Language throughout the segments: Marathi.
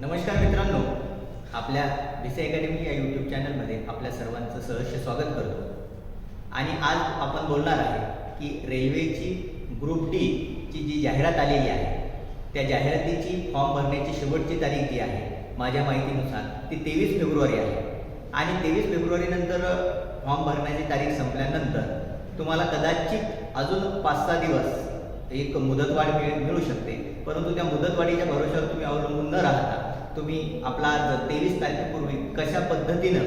नमस्कार मित्रांनो आपल्या विषय अकॅडमी या यूट्यूब चॅनलमध्ये आपल्या सर्वांचं सहर्ष स्वागत करतो. आणि आज आपण बोलणार आहे की रेल्वेची ग्रुप डी ची जी जाहिरात आलेली आहे त्या जाहिरातीची फॉर्म भरण्याची शेवटची तारीख जी आहे माझ्या माहितीनुसार ती तेवीस फेब्रुवारी आहे. आणि तेवीस फेब्रुवारीनंतर फॉर्म भरण्याची तारीख संपल्यानंतर तुम्हाला कदाचित अजून पाच सहा दिवस एक मुदतवाढ मिळ मिळू शकते. परंतु त्या मुदतवाढीच्या भरोश्यावर तुम्ही अवलंबून न राहता तुम्ही आपला तेवीस तारखेपूर्वी कशा पद्धतीनं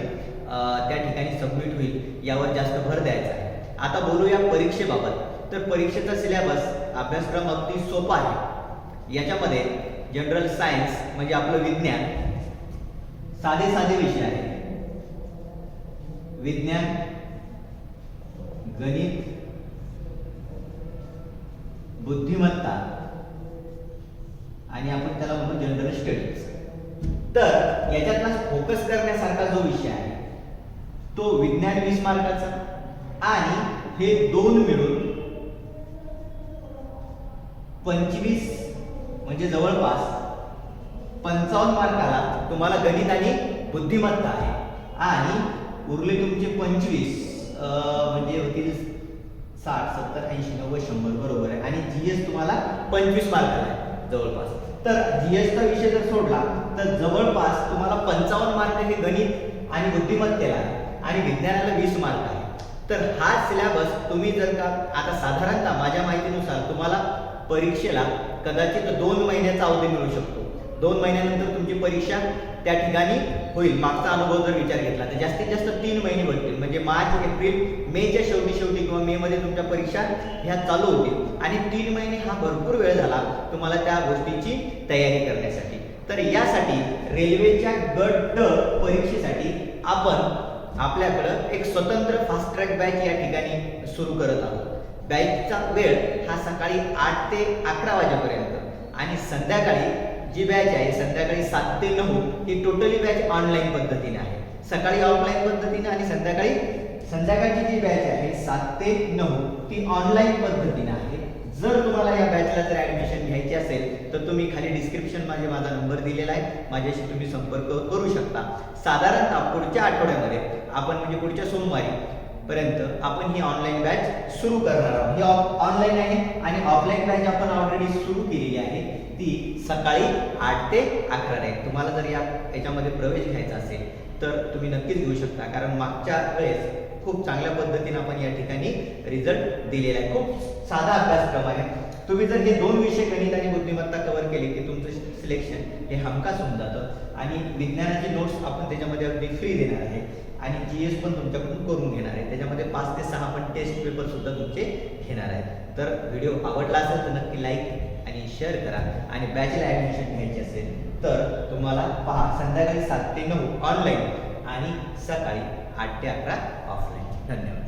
त्या ठिकाणी सबमिट होईल यावर जास्त भर द्यायचा आहे. आता बोलूया परीक्षेबाबत. तर परीक्षेचा सिलेबस अभ्यासक्रम अगदी सोपा आहे. याच्यामध्ये जनरल सायन्स म्हणजे आपलं विज्ञान साधे साधे विषय आहे विज्ञान गणित बुद्धिमत्ता. आणि आपण त्याला म्हणतो जनरल स्टडीज तर याच्यातला फोकस करण्यासारखा जो विषय आहे तो विज्ञान वीस मार्काचा. आणि हे दोन मिळून पंचवीस म्हणजे जवळपास पंचावन्न मार्काला तुम्हाला गणित आणि बुद्धिमत्ता आहे. आणि उरले तुमचे पंचवीस म्हणजे होतील साठ सत्तर ऐंशी नव्वद शंभर बरोबर आहे. आणि जीएस तुम्हाला पंचवीस मार्काला आहे जवळपास. तर जीएसचा विषय जर सोडला तर जवळपास तुम्हाला पंचावन्न मार्क हे गणित आणि बुद्धिमत्तेला आहे आणि विज्ञानाला वीस मार्क आहे. तर हा सिलेबस तुम्ही जर का आता साधारणतः माझ्या माहितीनुसार तुम्हाला परीक्षेला कदाचित दोन महिन्याचा अवधी मिळू शकतो. दोन महिन्यानंतर तुमची परीक्षा त्या ठिकाणी होईल. मागचा अनुभव जर विचार घेतला तर जास्तीत जास्त तीन महिने भरतील म्हणजे मार्च एप्रिल मेच्या शेवटी शेवटी किंवा मे मध्ये तुमच्या परीक्षा ह्या चालू होतील. आणि तीन महिने हा भरपूर वेळ झाला तुम्हाला त्या गोष्टीची तयारी करण्यासाठी. तर यासाठी रेल्वेच्या गट परीक्षेसाठी आपण आपल्याकडं एक स्वतंत्र फास्ट ट्रॅक बॅच या ठिकाणी सुरू करत आहोत. बॅचचा वेळ हा सकाळी आठ ते अकरा वाजेपर्यंत आणि संध्याकाळी जी बॅच आहे संध्याकाळी सात ते नऊ ही टोटली बॅच ऑनलाईन पद्धतीने आहे. सकाळी ऑफलाईन पद्धतीने आणि संध्याकाळी संध्याकाळची जी बॅच आहे सात ते नऊ ती ऑनलाईन पद्धतीने आहे. जर तुम्हाला या बॅचला जर ऍडमिशन घ्यायची असेल तर तुम्ही खाली डिस्क्रिप्शनमध्ये माझा नंबर दिलेला आहे. माझ्याशी तुम्ही संपर्क करू शकता. साधारणतः पुढच्या आठवड्यामध्ये आपण म्हणजे पुढच्या सोमवारी पर्यंत आपण ही ऑनलाईन बॅच सुरू करणार आहोत. ही ऑनलाईन आहे आणि ऑफलाईन बॅच आपण ऑलरेडी सुरू केलेली आहे. ती सकाळी आठ ते अकरा आहे. तुम्हाला जर या याच्यामध्ये प्रवेश घ्यायचा असेल तर तुम्ही नक्कीच घेऊ शकता. कारण मागच्या वेळेस खूप चांगल्या पद्धतीने आपण या ठिकाणी रिझल्ट दिलेला आहे. खूप साधा अभ्यासक्रम आहे. तुम्ही जर हे दोन विषय गणित आणि बुद्धिमत्ता कव्हर केले की तुमचं सिलेक्शन हे हमखास होऊन जातं आणि विज्ञानाचे नोट्स आपण त्याच्यामध्ये अगदी फ्री देणार आहे. आणि जी एस पण तुमच्याकडून करून घेणार आहे. त्याच्यामध्ये पाच ते सहा पण टेस्ट पेपर सुद्धा तुमचे घेणार आहेत. तर व्हिडिओ आवडला असेल तर नक्की लाईक आणि शेअर करा. आणि बॅचला ॲडमिशन घ्यायची असेल तर तुम्हाला पहा संध्याकाळी सात ते नऊ ऑनलाईन आणि सकाळी आठ ते अकरा ऑफलाईन धन्यवाद.